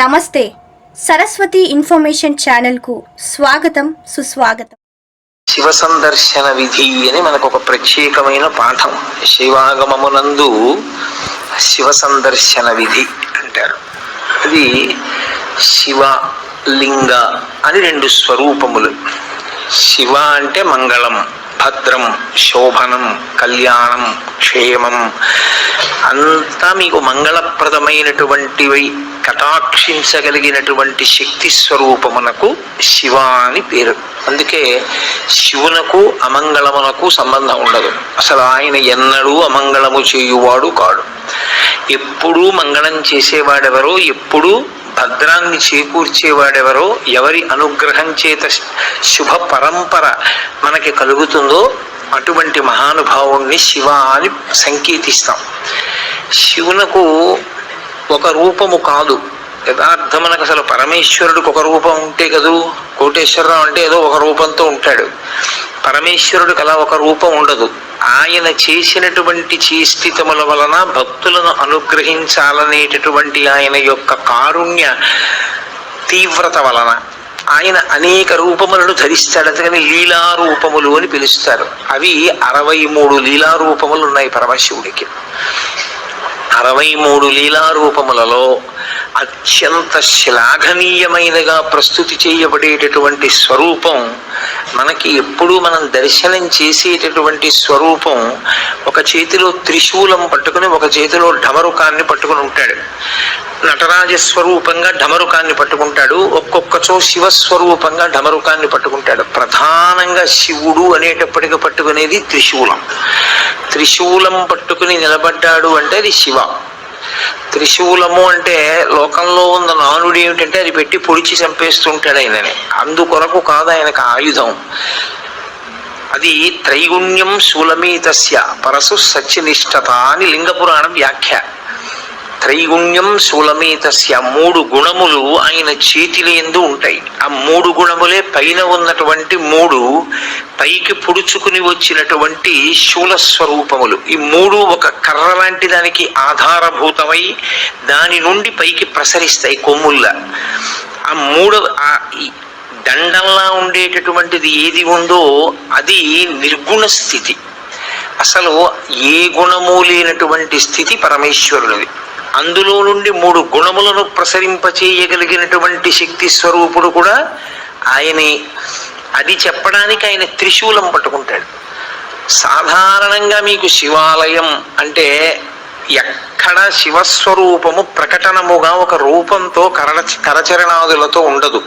నమస్తే. సరస్వతి ఇన్ఫర్మేషన్ ఛానల్కు స్వాగతం సుస్వాగతం. శివ సందర్శన విధి అని మనకు ఒక ప్రత్యేకమైన పాఠం. శివాగమమునందు శివ సందర్శన విధి అంటారు. అది శివ లింగ అని రెండు స్వరూపములు. శివ అంటే మంగళం. భద్రం శోభనం కళ్యాణం క్షేమం. అంతా మీకు మంగళప్రదమైనటువంటివి కటాక్షించగలిగినటువంటి శక్తి స్వరూపమునకు శివ అని పేరు. అందుకే శివునకు అమంగళమునకు సంబంధం ఉండదు. అసలు ఆయన ఎన్నడూ అమంగళము చేయువాడు కాడు. ఎప్పుడూ మంగళం చేసేవాడెవరో ఎప్పుడూ భద్రాన్ని చేకూర్చేవాడెవరో ఎవరి అనుగ్రహం చేత శుభ పరంపర మనకి కలుగుతుందో అటువంటి మహానుభావుణ్ణి శివ అని సంకేతిస్తాం. శివునకు ఒక రూపము కాదు. యథార్థమనకు అసలు పరమేశ్వరుడికి ఒక రూపం ఉంటే కదూ? కోటేశ్వరరావు అంటే ఏదో ఒక రూపంతో ఉంటాడు. పరమేశ్వరుడికి అలా ఒక రూపం ఉండదు. ఆయన చేసినటువంటి చేష్టితముల వలన భక్తులను అనుగ్రహించాలనేటటువంటి ఆయన యొక్క కారుణ్య తీవ్రత వలన ఆయన అనేక రూపములను ధరిస్తాడు. అందుకని లీలారూపములు అని పిలుస్తారు. అవి అరవై మూడు లీలారూపములు ఉన్నాయి పరమశివుడికి. అరవై మూడు లీలారూపములలో అత్యంత శ్లాఘనీయమైనగా ప్రస్తుతి చేయబడేటటువంటి స్వరూపం మనకి ఎప్పుడూ మనం దర్శనం చేసేటటువంటి స్వరూపం ఒక చేతిలో త్రిశూలం పట్టుకుని ఒక చేతిలో ఢమరుకాన్ని పట్టుకుని ఉంటాడు. నటరాజ స్వరూపంగా ఢమరుకాన్ని పట్టుకుంటాడు. ఒక్కొక్కచో శివస్వరూపంగా ఢమరుకాన్ని పట్టుకుంటాడు. ప్రధానంగా శివుడు అనేటప్పటికి పట్టుకునేది త్రిశూలం. త్రిశూలం పట్టుకుని నిలబడ్డాడు అంటే అది శివ. త్రిశూలము అంటే లోకంలో ఉన్న నానుడు ఏమిటంటే అది పెట్టి పొడిచి చంపేస్తుంటాడు ఆయనని. అందుకొరకు కాదు ఆయనకు ఆయుధం. అది త్రైగుణ్యం శూలమీతస్య పరసు సత్యనిష్టత అని లింగపురాణం వ్యాఖ్య. త్రైగుణ్యం శూలమేతస్య మూడు గుణములు ఆయన చేతిలో ఎందు ఉంటాయి. ఆ మూడు గుణములే పైన ఉన్నటువంటి మూడు పైకి పుడుచుకుని వచ్చినటువంటి శూల స్వరూపములు. ఈ మూడు ఒక కర్ర లాంటి దానికి ఆధారభూతమై దాని నుండి పైకి ప్రసరిస్తాయి కొమ్ముల్లా. ఆ మూడవ ఆ దండంలా ఉండేటటువంటిది ఏది ఉందో అది నిర్గుణ స్థితి. అసలు ఏ గుణము లేనటువంటి స్థితి పరమేశ్వరుడిది అందులో నుండి మూడు గుణములను ప్రసరింపచేయగలిగినటువంటి శక్తి స్వరూపుడు కూడా ఆయనే. అది చెప్పడానికి ఆయన త్రిశూలం పట్టుకుంటాడు. సాధారణంగా మీకు శివాలయం అంటే ఎక్కడ శివస్వరూపము ప్రకటనముగా ఒక రూపంతో కరణ కరచరణాదులతో ఉండదు.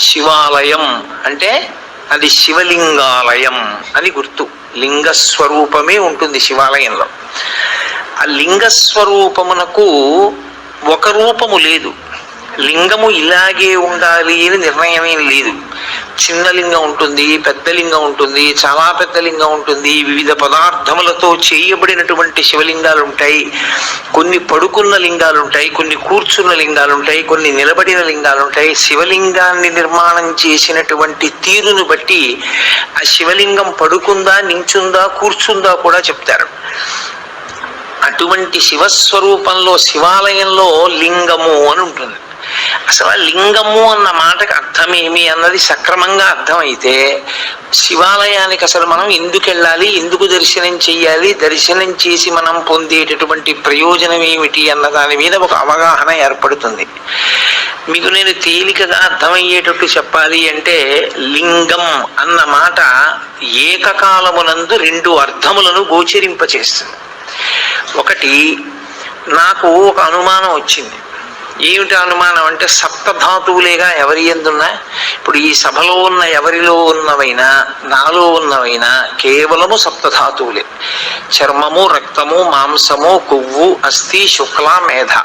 శివాలయం అంటే అది శివలింగాలయం అని గుర్తు. లింగస్వరూపమే ఉంటుంది శివాలయంలో. ఆ లింగస్వరూపమునకు ఒక రూపము లేదు. లింగము ఇలాగే ఉండాలి అని నిర్ణయం ఏం లేదు. చిన్న లింగం ఉంటుంది పెద్ద లింగం ఉంటుంది చాలా పెద్ద లింగం ఉంటుంది వివిధ పదార్థములతో చేయబడినటువంటి శివలింగాలు ఉంటాయి కొన్ని పడుకున్న లింగాలు ఉంటాయి కొన్ని కూర్చున్న లింగాలు ఉంటాయి కొన్ని నిలబడిన లింగాలు ఉంటాయి. శివలింగాన్ని నిర్మాణం చేసినటువంటి తీరును బట్టి ఆ శివలింగం పడుకుందా నించుందా కూర్చుందా కూడా చెప్తారు. అటువంటి శివస్వరూపంలో శివాలయంలో లింగము అని ఉంటుంది. అసలు ఆ లింగము అన్న మాటకి అర్థమేమి అన్నది సక్రమంగా అర్థమైతే శివాలయానికి అసలు మనం ఎందుకు వెళ్ళాలి ఎందుకు దర్శనం చేయాలి దర్శనం చేసి మనం పొందేటటువంటి ప్రయోజనం ఏమిటి అన్న దాని మీద ఒక అవగాహన ఏర్పడుతుంది. మీకు నేను తేలికగా అర్థమయ్యేటట్టు చెప్పాలి అంటే లింగం అన్న మాట ఏకకాలమునందు రెండు అర్థములను గోచరింపచేస్తుంది. ఒకటి నాకు ఒక అనుమానం వచ్చింది. ఏమిటి అనుమానం అంటే సప్తధాతువులేగా ఎవరి ఎందున్నా ఇప్పుడు ఈ సభలో ఉన్న ఎవరిలో ఉన్నవైనా నాలో ఉన్నవైనా కేవలము సప్తధాతువులే. చర్మము రక్తము మాంసము కొవ్వు అస్థి శుక్ల మేధ.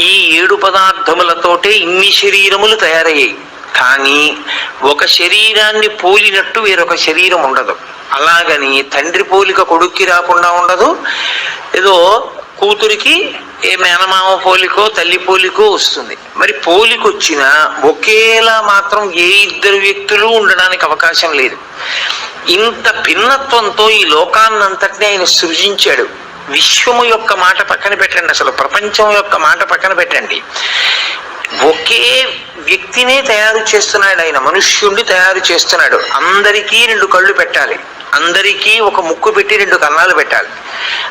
ఈ ఏడు పదార్థములతోటే ఇన్ని శరీరములు తయారయ్యాయి. కానీ ఒక శరీరాన్ని పోలినట్టు వేరొక శరీరం ఉండదు. అలాగని తండ్రి పోలిక కొడుక్కి రాకుండా ఉండదు. ఏదో కూతురికి ఏ మేనమామ పోలికో తల్లి పోలికో వస్తుంది. మరి పోలిక వచ్చినా ఒకేలా మాత్రం ఏ ఇద్దరు వ్యక్తులు ఉండడానికి అవకాశం లేదు. ఇంత భిన్నత్వంతో ఈ లోకాన్నంతటిని ఆయన సృజించాడు. విశ్వము యొక్క మాట పక్కన పెట్టండి అసలు ప్రపంచం యొక్క మాట పక్కన పెట్టండి. ఒకే వ్యక్తినే తయారు చేస్తున్నాడు ఆయన మనుష్యుణ్ణి తయారు చేస్తున్నాడు. అందరికీ రెండు కళ్ళు పెట్టాలి. అందరికీ ఒక ముక్కు పెట్టి రెండు కన్నాలు పెట్టాలి.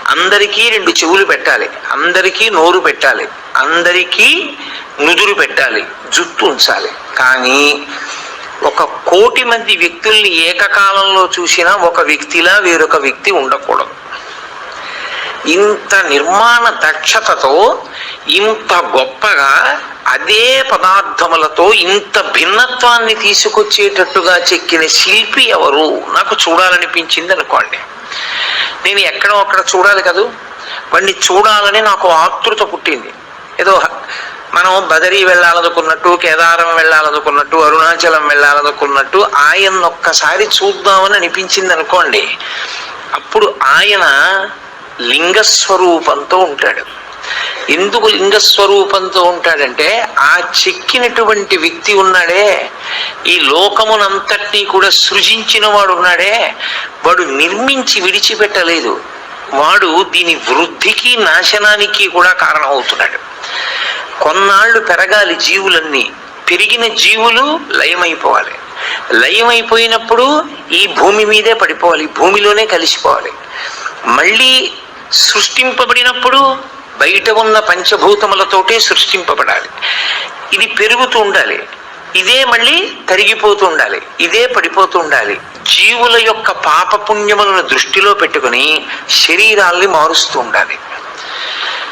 అందరికీ రెండు చెవులు పెట్టాలి. అందరికీ నోరు పెట్టాలి. అందరికీ నుదురు పెట్టాలి. జుట్టు ఉంచాలి. కానీ ఒక కోటి మంది వ్యక్తుల్ని ఏకకాలంలో చూసినా ఒక వ్యక్తిలా వేరొక వ్యక్తి ఉండకూడదు. ఇంత నిర్మాణ దక్షతతో ఇంత గొప్పగా అదే పదార్థములతో ఇంత భిన్నత్వాన్ని తీసుకొచ్చేటట్టుగా చెక్కిన శిల్పి ఎవరు? నాకు చూడాలనిపించింది అనుకోండి. నేను ఎక్కడో అక్కడ చూడాలి కదూ? వాడిని చూడాలని నాకు ఆతృత పుట్టింది. ఏదో మనం బదరీ వెళ్ళాలనుకున్నట్టు కేదారం వెళ్ళాలనుకున్నట్టు అరుణాచలం వెళ్ళాలనుకున్నట్టు ఆయన ఒక్కసారి చూద్దామని అనిపించింది అనుకోండి. అప్పుడు ఆయన లింగస్వరూపంతో ఉంటాడు. ఎందుకు లింగస్వరూపంతో ఉంటాడంటే ఆ చెక్కినటువంటి వ్యక్తి ఉన్నాడే ఈ లోకమునంతటినీ కూడా సృజించిన వాడు ఉన్నాడే వాడు నిర్మించి విడిచిపెట్టలేదు. వాడు దీని వృద్ధికి నాశనానికి కూడా కారణమవుతున్నాడు. కొన్నాళ్ళు పెరగాలి జీవులన్నీ. పెరిగిన జీవులు లయమైపోవాలి. లయమైపోయినప్పుడు ఈ భూమి మీదే పడిపోవాలి. భూమిలోనే కలిసిపోవాలి. మళ్ళీ సృష్టింపబడినప్పుడు బయట ఉన్న పంచభూతములతోటే సృష్టింపబడాలి. ఇది పెరుగుతూ ఉండాలి. ఇదే మళ్ళీ తరిగిపోతూ ఉండాలి. ఇదే పడిపోతూ ఉండాలి. జీవుల యొక్క పాపపుణ్యములను దృష్టిలో పెట్టుకుని శరీరాల్ని మారుస్తూ ఉండాలి.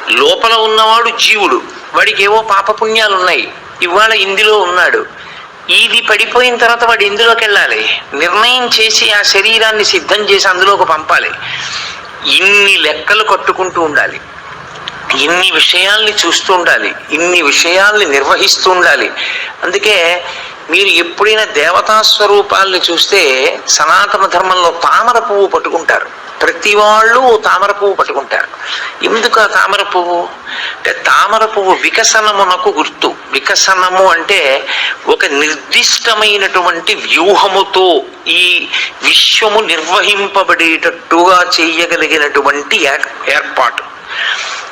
లోపల ఉన్నవాడు జీవుడు. వాడికి ఏవో పాపపుణ్యాలు ఉన్నాయి ఇవాళ ఇందులో ఉన్నాడు. ఇది పడిపోయిన తర్వాత వాడు ఇందులోకి వెళ్ళాలి? నిర్ణయం చేసి ఆ శరీరాన్ని సిద్ధం చేసి అందులోకి పంపాలి. ఇన్ని లెక్కలు కట్టుకుంటూ ఉండాలి. ఇన్ని విషయాల్ని చూస్తూ ఉండాలి ఇన్ని విషయాల్ని నిర్వహిస్తూ ఉండాలి అందుకే మీరు ఎప్పుడైనా దేవతా స్వరూపాల్ని చూస్తే సనాతన ధర్మంలో తామర పువ్వు పట్టుకుంటారు. ప్రతి వాళ్ళు తామర పువ్వు పట్టుకుంటారు. ఎందుకు ఆ తామర పువ్వు? అంటే తామర పువ్వు వికసనమునకు గుర్తు. వికసనము అంటే ఒక నిర్దిష్టమైనటువంటి వ్యూహముతో ఈ విశ్వము నిర్వహింపబడేటట్టుగా చేయగలిగినటువంటి ఏర్- ఏర్పాటు.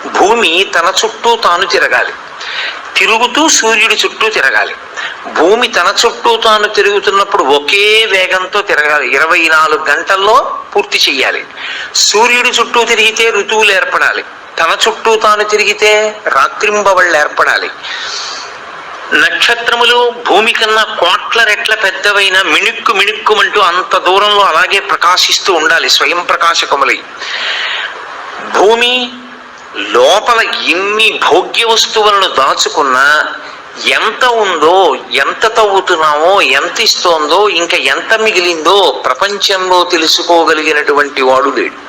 భూమి తన చుట్టూ తాను తిరగాలి. తిరుగుతూ సూర్యుడి చుట్టూ తిరగాలి. భూమి తన చుట్టూ తాను తిరుగుతున్నప్పుడు ఒకే వేగంతో తిరగాలి. ఇరవై నాలుగు గంటల్లో పూర్తి చెయ్యాలి. సూర్యుడి చుట్టూ తిరిగితే ఋతువులు ఏర్పడాలి. తన చుట్టూ తాను తిరిగితే రాత్రింబవళ్ళు ఏర్పడాలి. నక్షత్రములు భూమి కన్నా కోట్ల రెట్ల పెద్దవైన మిణుక్కు మిణుక్కుమంటూ అంత దూరంలో అలాగే ప్రకాశిస్తూ ఉండాలి. స్వయం ప్రకాశకములై. భూమి లోపల ఎన్ని భోగ్య వస్తువులను దాచుకున్నా ఎంత ఉందో ఎంత తవ్వుతున్నామో ఎంత ఇస్తోందో ఇంకా ఎంత మిగిలిందో ప్రపంచంలో తెలుసుకోగలిగినటువంటి వాడు లేడు.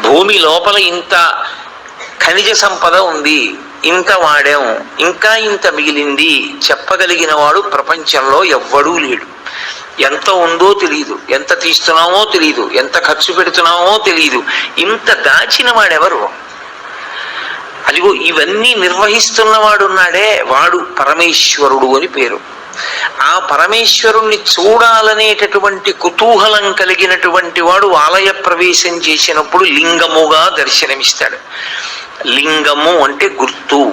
భూమి లోపల ఇంత ఖనిజ సంపద ఉంది ఇంత వాడాం ఇంకా ఇంత మిగిలింది చెప్పగలిగిన వాడు ప్రపంచంలో ఎవ్వడూ లేడు. ఎంత ఉందో తెలియదు ఎంత తీస్తున్నామో తెలియదు ఎంత ఖర్చు పెడుతున్నామో తెలియదు ఇంత దాచిన వాడెవరు? అదిగో ఇవన్నీ నిర్వహిస్తున్నవాడు ఉన్నాడే వాడు పరమేశ్వరుడు అని పేరు. ఆ పరమేశ్వరుణ్ణి చూడాలనేటటువంటి కుతూహలం కలిగినటువంటి వాడు ఆలయ ప్రవేశం చేసినప్పుడు లింగముగా దర్శనమిస్తాడు. లింగము అంటే గుర్తు.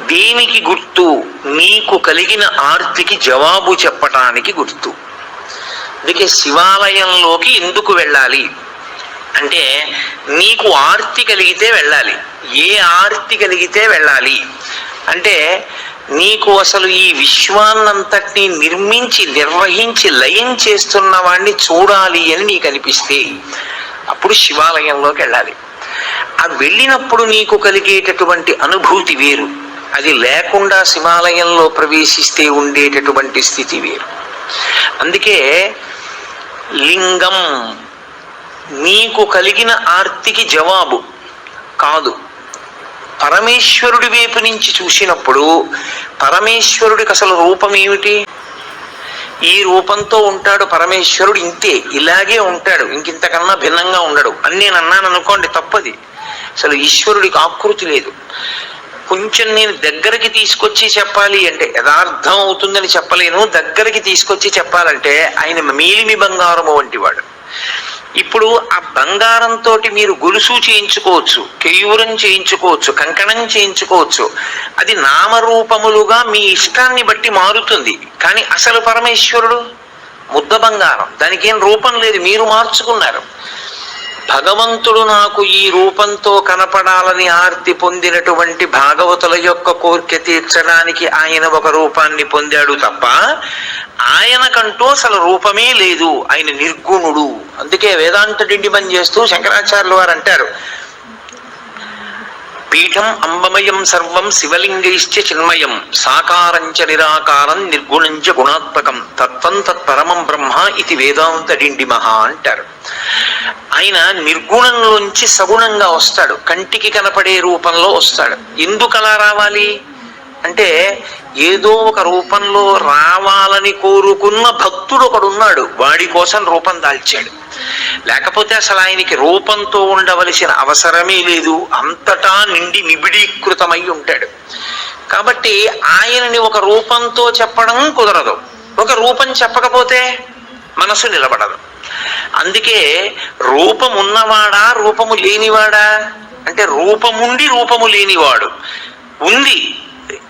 దేనికి గుర్తు? నీకు కలిగిన ఆర్తికి జవాబు చెప్పటానికి గుర్తు. అందుకే శివాలయంలోకి ఎందుకు వెళ్ళాలి? అంటే నీకు ఆర్తి కలిగితే వెళ్ళాలి. ఏ ఆర్తి కలిగితే వెళ్ళాలి? అంటే నీకు అసలు ఈ విశ్వాన్నంతటినీ నిర్మించి నిర్వహించి లయం చేస్తున్న వాడిని చూడాలి అని నీకు అనిపిస్తే అప్పుడు శివాలయంలోకి వెళ్ళాలి. ఆ వెళ్ళినప్పుడు నీకు కలిగేటటువంటి అనుభూతి వేరు. అది లేకుండా శివాలయంలో ప్రవేశిస్తే ఉండేటటువంటి స్థితి వేరు. అందుకే లింగం నీకు కలిగిన ఆర్తికి జవాబు కాదు. పరమేశ్వరుడి వైపు నుంచి చూసినప్పుడు పరమేశ్వరుడికి అసలు రూపం ఏమిటి? ఈ రూపంతో ఉంటాడు పరమేశ్వరుడు ఇంతే ఇలాగే ఉంటాడు ఇంకింతకన్నా భిన్నంగా ఉండడు. అని నేను అన్నాను అనుకోండి తప్పది. అసలు ఈశ్వరుడికి ఆకృతి లేదు. కొంచెం నేను దగ్గరికి తీసుకొచ్చి చెప్పాలి అంటే యథార్థం అవుతుందని చెప్పలేను దగ్గరికి తీసుకొచ్చి చెప్పాలంటే ఆయన మేలిమి బంగారము వంటి వాడు ఇప్పుడు ఆ బంగారంతో మీరు గొలుసు చేయించుకోవచ్చు కేయూరం చేయించుకోవచ్చు కంకణం చేయించుకోవచ్చు. అది నామరూపములుగా మీ ఇష్టాన్ని బట్టి మారుతుంది. కానీ అసలు పరమేశ్వరుడు ముద్ద బంగారం. దానికి ఏం రూపం లేదు. మీరు మార్చుకున్నారు. భగవంతుడు నాకు ఈ రూపంతో కనపడాలని ఆర్తి పొందినటువంటి భాగవతుల యొక్క కోరిక తీర్చడానికి ఆయన ఒక రూపాన్ని పొందాడు తప్ప ఆయనకంటూ అసలు రూపమే లేదు. ఆయన నిర్గుణుడు. అందుకే వేదాంత డిండిమని చేస్తూ శంకరాచార్యులు వారు అంటారు పీఠం అంబమయం సర్వం శివలింగైశ్చ చిన్మయం సాకారంచ నిరాకారం నిర్గుణంచ గుణాత్మకం తత్వం తత్పరమం బ్రహ్మ ఇది వేదాంత డిండిమహ అంటారు. ఆయన నిర్గుణంలోంచి సగుణంగా వస్తాడు కంటికి కనపడే రూపంలో వస్తాడు. ఎందుకు అలా రావాలి? అంటే ఏదో ఒక రూపంలో రావాలని కోరుకున్న భక్తుడు ఒకడున్నాడు. వాడి కోసం రూపం దాల్చాడు. లేకపోతే అసలు ఆయనకి రూపంతో ఉండవలసిన అవసరమే లేదు. అంతటా నిండి నిబిడీకృతమై ఉంటాడు. కాబట్టి ఆయనని ఒక రూపంతో చెప్పడం కుదరదు. ఒక రూపం చెప్పకపోతే మనసు నిలబడదు. అందుకే రూపం ఉన్నవాడా రూపము లేనివాడా? అంటే రూపముండి రూపము లేనివాడు. ఉంది.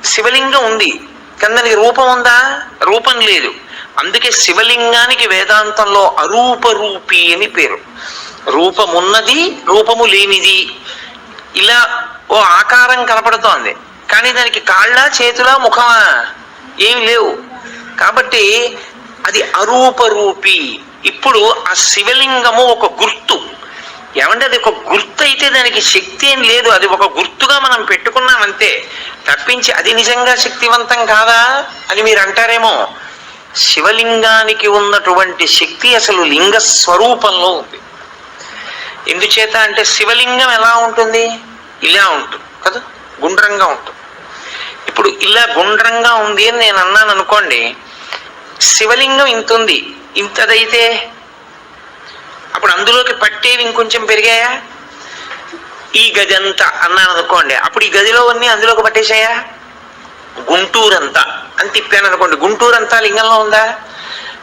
శివలింగం ఉంది. కానీ దానికి రూపం ఉందా? రూపం లేదు. అందుకే శివలింగానికి వేదాంతంలో అరూపరూపి అని పేరు. రూపమున్నది రూపము లేనిది. ఇలా ఓ ఆకారం కనపడుతోంది. కానీ దానికి కాళ్ళ చేతుల ముఖమా? ఏమి లేవు. కాబట్టి అది అరూపరూపి. ఇప్పుడు ఆ శివలింగము ఒక గుర్తు. ఏమంటే అది ఒక గుర్తు అయితే దానికి శక్తి ఏం లేదు. అది ఒక గుర్తుగా మనం పెట్టుకున్నామంతే తప్పించి అది నిజంగా శక్తివంతం కాదా అని మీరు అంటారేమో శివలింగానికి ఉన్నటువంటి శక్తి అసలు లింగ స్వరూపంలో ఉంది. ఎందుచేత అంటే శివలింగం ఎలా ఉంటుంది? ఇలా ఉంటుంది కదా? గుండ్రంగా ఉంటుంది. ఇప్పుడు ఇలా గుండ్రంగా ఉంది అని నేను అన్నాను అనుకోండి శివలింగం ఇంత ఉంది ఇంతదైతే అప్పుడు అందులోకి పట్టేవి ఇంకొంచెం పెరిగాయా? ఈ గది అంతా అన్నాను అనుకోండి అప్పుడు ఈ గదిలో అన్ని అందులోకి పట్టేశాయా? గుంటూరంతా అని తిప్పాను అనుకోండి గుంటూరంతా లింగంలో ఉందా?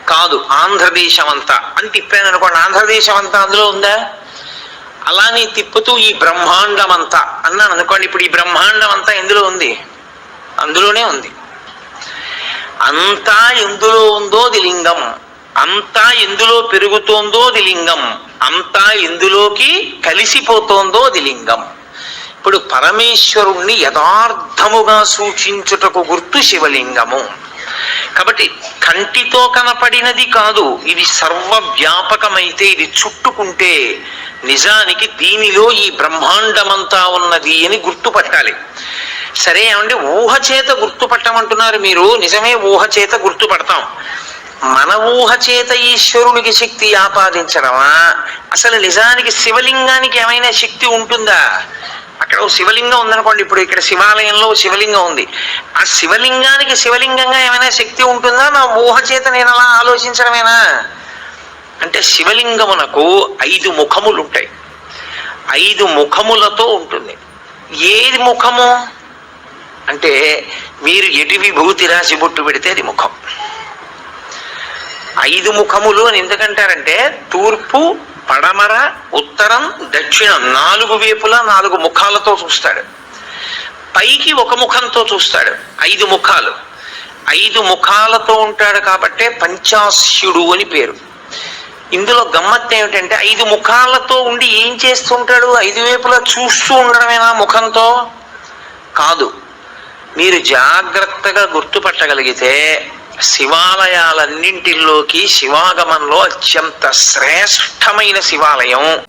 కాదు ఆంధ్రదేశం అంతా అని తిప్పాను అనుకోండి ఆంధ్రదేశం అంతా అందులో ఉందా? అలానే తిప్పుతూ ఈ బ్రహ్మాండం అంతా అన్నాను అనుకోండి ఇప్పుడు ఈ బ్రహ్మాండం అంతా ఎందులో ఉంది? అందులోనే ఉంది. అంతా ఎందులో ఉందో అది లింగం. అంతా ఎందులో పెరుగుతోందో అది లింగం. అంతా ఎందులోకి కలిసిపోతోందో అది లింగం. ఇప్పుడు పరమేశ్వరుణ్ణి యథార్థముగా సూచించుటకు గుర్తు శివలింగము. కాబట్టి కంటితో కనపడినది కాదు ఇది సర్వవ్యాపకమైతే ఇది చుట్టుకుంటే నిజానికి దీనిలో ఈ బ్రహ్మాండమంతా ఉన్నది అని గుర్తుపట్టాలి. సరే ఏమంటే ఊహ చేత గుర్తుపట్టమంటున్నారు మీరు నిజమే ఊహ చేత గుర్తుపడతాం. మన ఊహ చేత ఈశ్వరునికి శక్తి ఆపాదించడమా? అసలు నిజానికి శివలింగానికి ఏమైనా శక్తి ఉంటుందా? అక్కడ శివలింగం ఉందనుకోండి ఇప్పుడు ఇక్కడ శివాలయంలో శివలింగం ఉంది. ఆ శివలింగానికి శివలింగంగా ఏమైనా శక్తి ఉంటుందా? నా ఊహ చేత నేను అలా ఆలోచించడమేనా? అంటే శివలింగమునకు ఐదు ముఖములు ఉంటాయి ఐదు ముఖములతో ఉంటుంది. ఏది ముఖము? అంటే మీరు ఎటు విభూతి రాసి బొట్టు పెడితే అది ముఖం. ఐదు ముఖములు అని ఎందుకంటారంటే తూర్పు పడమర ఉత్తరం దక్షిణం నాలుగు వైపులా నాలుగు ముఖాలతో చూస్తాడు. పైకి ఒక ముఖంతో చూస్తాడు. ఐదు ముఖాలు. ఐదు ముఖాలతో ఉంటాడు కాబట్టే పంచాస్యుడు అని పేరు. ఇందులో గమ్మత్తు ఏమిటంటే ఐదు ముఖాలతో ఉండి ఏం చేస్తుంటాడు? ఐదు వైపులా చూస్తూ ఉండడమేనా ముఖంతో? కాదు. మీరు జాగ్రత్తగా గుర్తుపట్టగలిగితే శివాలయాలన్నింటిలోకి శివాగమంలో అత్యంత శ్రేష్టమైన శివాలయం.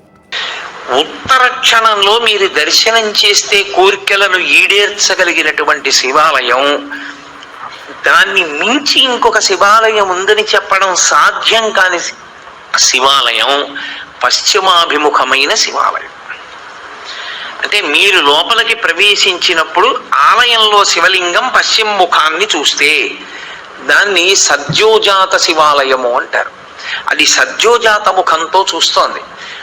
ఉత్తర క్షణంలో మీరు దర్శనం చేస్తే కోరికలను ఈడేర్చగలిగినటువంటి శివాలయం. దాన్ని మించి ఇంకొక శివాలయం ఉందని చెప్పడం సాధ్యం కాని శివాలయం పశ్చిమాభిముఖమైన శివాలయం. అంటే మీరు లోపలికి ప్రవేశించినప్పుడు ఆలయంలో శివలింగం పశ్చిమ ముఖాన్ని చూస్తే దాన్ని సద్యోజాత శివాలయము అంటారు. అది సద్యోజాత ముఖంతో చూస్తోంది.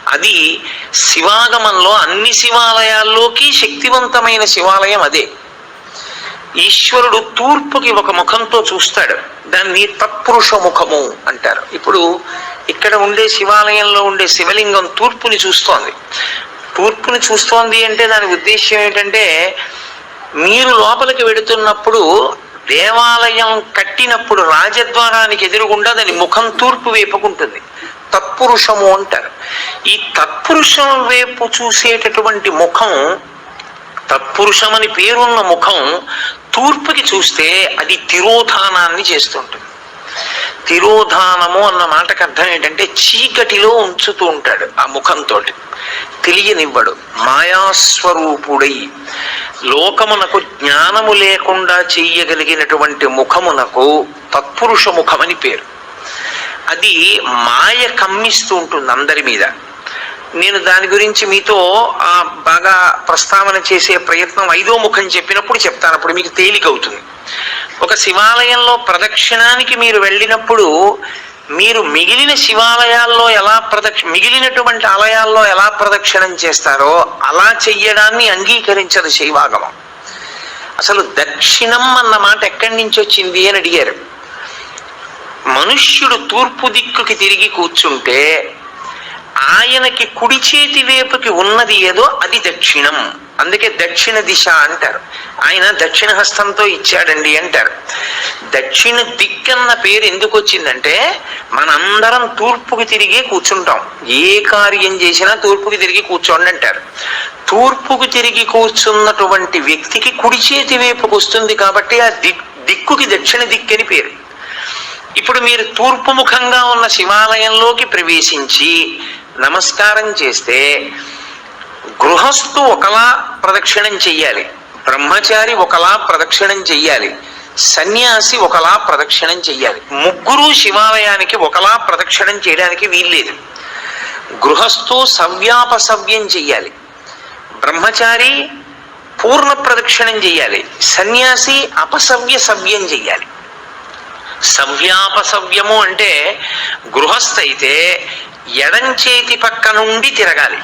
అది శివాగమంలో అన్ని శివాలయాల్లోకి శక్తివంతమైన శివాలయం అదే. ఈశ్వరుడు తూర్పుకి ఒక ముఖంతో చూస్తాడు. దాన్ని తత్పురుష ముఖము అంటారు. ఇప్పుడు ఇక్కడ ఉండే శివాలయంలో ఉండే శివలింగం తూర్పుని చూస్తోంది. తూర్పుని చూస్తోంది అంటే దాని ఉద్దేశ్యం ఏంటంటే మీరు లోపలికి వెడుతున్నప్పుడు దేవాలయం కట్టినప్పుడు రాజద్వారానికి ఎదురుగుండా దాని ముఖం తూర్పు వైపుకుంటుంది. తత్పురుషము అంటారు. ఈ తత్పురుషం వైపు చూసేటటువంటి ముఖం తత్పురుషమని పేరున్న ముఖం తూర్పుకి చూస్తే అది తిరోధానాన్ని చేస్తుంటుంది. తిరోధానము అన్న మాటకు అర్థం ఏంటంటే చీకటిలో ఉంచుతూ ఉంటాడు ఆ ముఖంతో తెలియనివ్వడు. మాయాస్వరూపుడై లోకమునకు జ్ఞానము లేకుండా చెయ్యగలిగినటువంటి ముఖమునకు తత్పురుష ముఖమని పేరు. అది మాయ కమ్మిస్తూ ఉంటుంది అందరి మీద. నేను దాని గురించి మీతో ఆ, బాగా ప్రస్తావన చేసే ప్రయత్నం ఐదో ముఖం చెప్పినప్పుడు చెప్తాను. అప్పుడు మీకు తేలికవుతుంది. ఒక శివాలయంలో ప్రదక్షిణానికి మీరు వెళ్ళినప్పుడు మీరు మిగిలిన శివాలయాల్లో ఎలా ప్రదక్షి మిగిలినటువంటి ఆలయాల్లో ఎలా ప్రదక్షిణం చేస్తారో అలా చెయ్యడాన్ని అంగీకరించదు శైవాగమం అసలు దక్షిణం అన్న మాట ఎక్కడి నుంచి వచ్చింది అని అడిగారు. మనుష్యుడు తూర్పు దిక్కుకి తిరిగి కూర్చుంటే ఆయనకి కుడి చేతి వైపుకి ఉన్నది ఏదో అది దక్షిణం. అందుకే దక్షిణ దిశ అంటారు. ఆయన దక్షిణ హస్తంతో ఇచ్చాడండి అంటారు. దక్షిణ దిక్కన్న పేరు ఎందుకు వచ్చిందంటే మనందరం తూర్పుకి తిరిగి కూర్చుంటాం. ఏ కార్యం చేసినా తూర్పుకి తిరిగి కూర్చోండి అంటారు. తూర్పుకు తిరిగి కూర్చున్నటువంటి వ్యక్తికి కుడి చేతి వైపుకు వస్తుంది కాబట్టి ఆ దిక్ దిక్కుకి దక్షిణ దిక్కని పేరు. ఇప్పుడు మీరు తూర్పు ముఖంగా ఉన్న శివాలయంలోకి ప్రవేశించి నమస్కారం చేస్తే గృహస్థు ఒకలా ప్రదక్షిణం చెయ్యాలి. బ్రహ్మచారి ఒకలా ప్రదక్షిణం చెయ్యాలి. సన్యాసి ఒకలా ప్రదక్షిణం చెయ్యాలి. ముగ్గురు శివాలయానికి ఒకలా ప్రదక్షిణం చేయడానికి వీల్లేదు. గృహస్థు సవ్యాపసవ్యం చెయ్యాలి. బ్రహ్మచారి పూర్ణ ప్రదక్షిణం చెయ్యాలి. సన్యాసి అపసవ్య సవ్యం చెయ్యాలి. సవ్యాపసవ్యము అంటే గృహస్థైతే ఎడంచేతి పక్క నుండి తిరగాలి.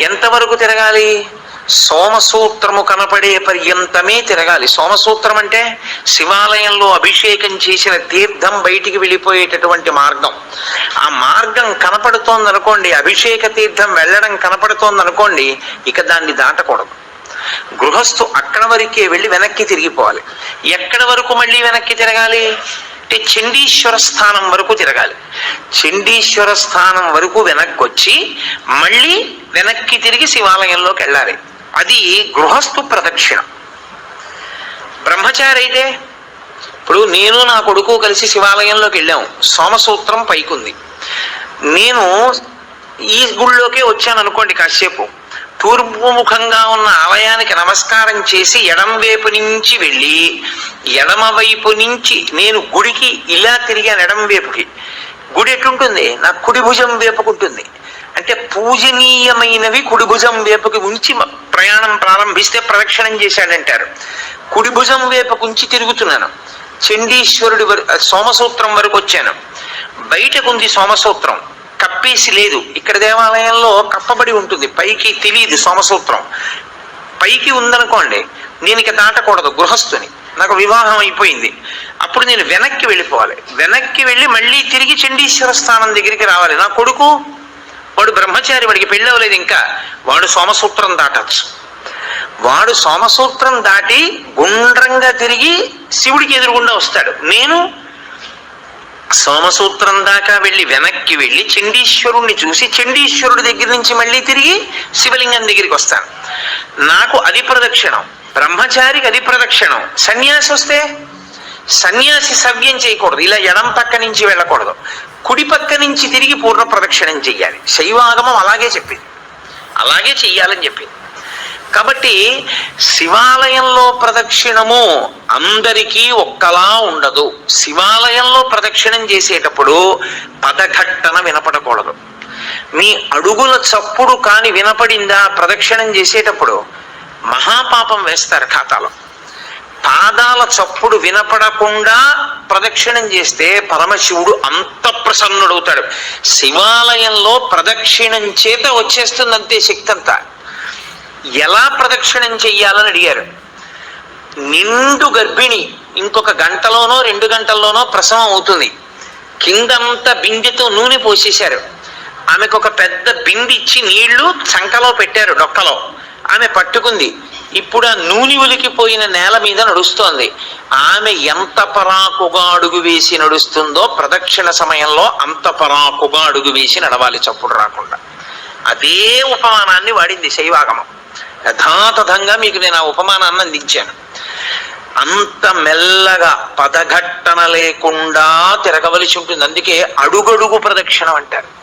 ఎంతవరకు తిరగాలి? సోమసూత్రము కనపడే పర్యంతమే తిరగాలి. సోమసూత్రం అంటే శివాలయంలో అభిషేకం చేసిన తీర్థం బయటికి వెళ్ళిపోయేటటువంటి మార్గం. ఆ మార్గం కనపడుతోంది అనుకోండి అభిషేక తీర్థం వెళ్ళడం కనపడుతోంది అనుకోండి ఇక దాన్ని దాటకూడదు. గృహస్థు అక్కడ వరకే వెళ్ళి వెనక్కి తిరిగిపోవాలి. ఎక్కడ వరకు మళ్ళీ వెనక్కి తిరగాలి? అంటే చండీశ్వర స్థానం వరకు తిరగాలి. చండీశ్వర స్థానం వరకు వెనక్కి వచ్చి మళ్ళీ వెనక్కి తిరిగి శివాలయంలోకి వెళ్ళాలి. అది గృహస్థు ప్రదక్షిణ. బ్రహ్మచారి అయితే ఇప్పుడు నేను నా కొడుకు కలిసి శివాలయంలోకి వెళ్ళాము సోమసూత్రం పైకుంది. నేను ఈ గుళ్ళోకే వచ్చాను అనుకోండి కాసేపు. తూర్పు ముఖంగా ఉన్న ఆలయానికి నమస్కారం చేసి ఎడం వైపు నుంచి వెళ్ళి ఎడమ వైపు నుంచి నేను గుడికి ఇలా తిరిగాను ఎడం వైపుకి. గుడి ఎట్లుంటుంది? నా కుడి భుజం వేపుకుంటుంది అంటే పూజనీయమైనవి కుడి భుజం వేపుకి ఉంచి ప్రయాణం ప్రారంభిస్తే ప్రదక్షిణం చేశాడంటారు. కుడి భుజం వేపుకు ఉంచి తిరుగుతున్నాను. చండీశ్వరుడి వరకు సోమసూత్రం వరకు వచ్చాను. బయటకుంది సోమసూత్రం. కప్పేసి లేదు. ఇక్కడ దేవాలయంలో కప్పబడి ఉంటుంది. పైకి తెలియదు సోమసూత్రం. పైకి ఉందనుకోండి నేను ఇక దాటకూడదు గృహస్థుని. నాకు వివాహం అయిపోయింది. అప్పుడు నేను వెనక్కి వెళ్ళిపోవాలి. వెనక్కి వెళ్ళి మళ్ళీ తిరిగి చండీశ్వర స్థానం దగ్గరికి రావాలి. నా కొడుకు? వాడు బ్రహ్మచారి వాడికి పెళ్ళి అవ్వలేదు ఇంకా. వాడు సోమసూత్రం దాటచ్చు. వాడు సోమసూత్రం దాటి గుండ్రంగా తిరిగి శివుడికి ఎదురుగుండా వస్తాడు. నేను సోమసూత్రం దాకా వెళ్ళి వెనక్కి వెళ్ళి చండీశ్వరుణ్ణి చూసి చండీశ్వరుడి దగ్గర నుంచి మళ్ళీ తిరిగి శివలింగం దగ్గరికి వస్తాను. నాకు అది ప్రదక్షిణం. బ్రహ్మచారికి అది ప్రదక్షిణం. సన్యాసి వస్తే సన్యాసి సవ్యం చేయకూడదు. ఇలా ఎడం పక్క నుంచి వెళ్ళకూడదు. కుడి పక్క నుంచి తిరిగి పూర్ణ ప్రదక్షిణం చెయ్యాలి. శైవాగమం అలాగే చెప్పింది. అలాగే చెయ్యాలని చెప్పింది. కాబట్టి శివాలయంలో ప్రదక్షిణము అందరికీ ఒక్కలా ఉండదు. శివాలయంలో ప్రదక్షిణం చేసేటప్పుడు పదఘట్టన వినపడకూడదు. మీ అడుగుల చప్పుడు కాని వినపడిందా ప్రదక్షిణం చేసేటప్పుడు మహాపాపం వేస్తారు ఖాతాలో. పాదాల చప్పుడు వినపడకుండా ప్రదక్షిణం చేస్తే పరమశివుడు అంత ప్రసన్నుడవుతాడు. శివాలయంలో ప్రదక్షిణం చేత వచ్చేస్తుందంతే శక్తి అంతా. ఎలా ప్రదక్షిణం చెయ్యాలని అడిగారు. నిండు గర్భిణి ఇంకొక గంటలోనో రెండు గంటల్లోనో ప్రసవం అవుతుంది. కిందంతా బిందెతో నూనె పోసేశారు. ఆమెకు ఒక పెద్ద బింది ఇచ్చి నీళ్ళు చంకలో పెట్టారు డొక్కలో. ఆమె పట్టుకుంది. ఇప్పుడు ఆ నూనె ఉలికిపోయిన నేల మీద నడుస్తోంది. ఆమె ఎంత పరాకుగా అడుగు వేసి నడుస్తుందో ప్రదక్షిణ సమయంలో అంత పరాకుగా అడుగు వేసి నడవాలి చప్పుడు రాకుండా. అదే ఉపమానాన్ని వాడింది శైవాగమం. యథాతథంగా మీకు నేను ఆ ఉపమానాన్ని అందించాను. అంత మెల్లగా పదఘట్టన లేకుండా తిరగవలసి ఉంటుంది. అందుకే అడుగడుగు ప్రదక్షిణం అంటారు.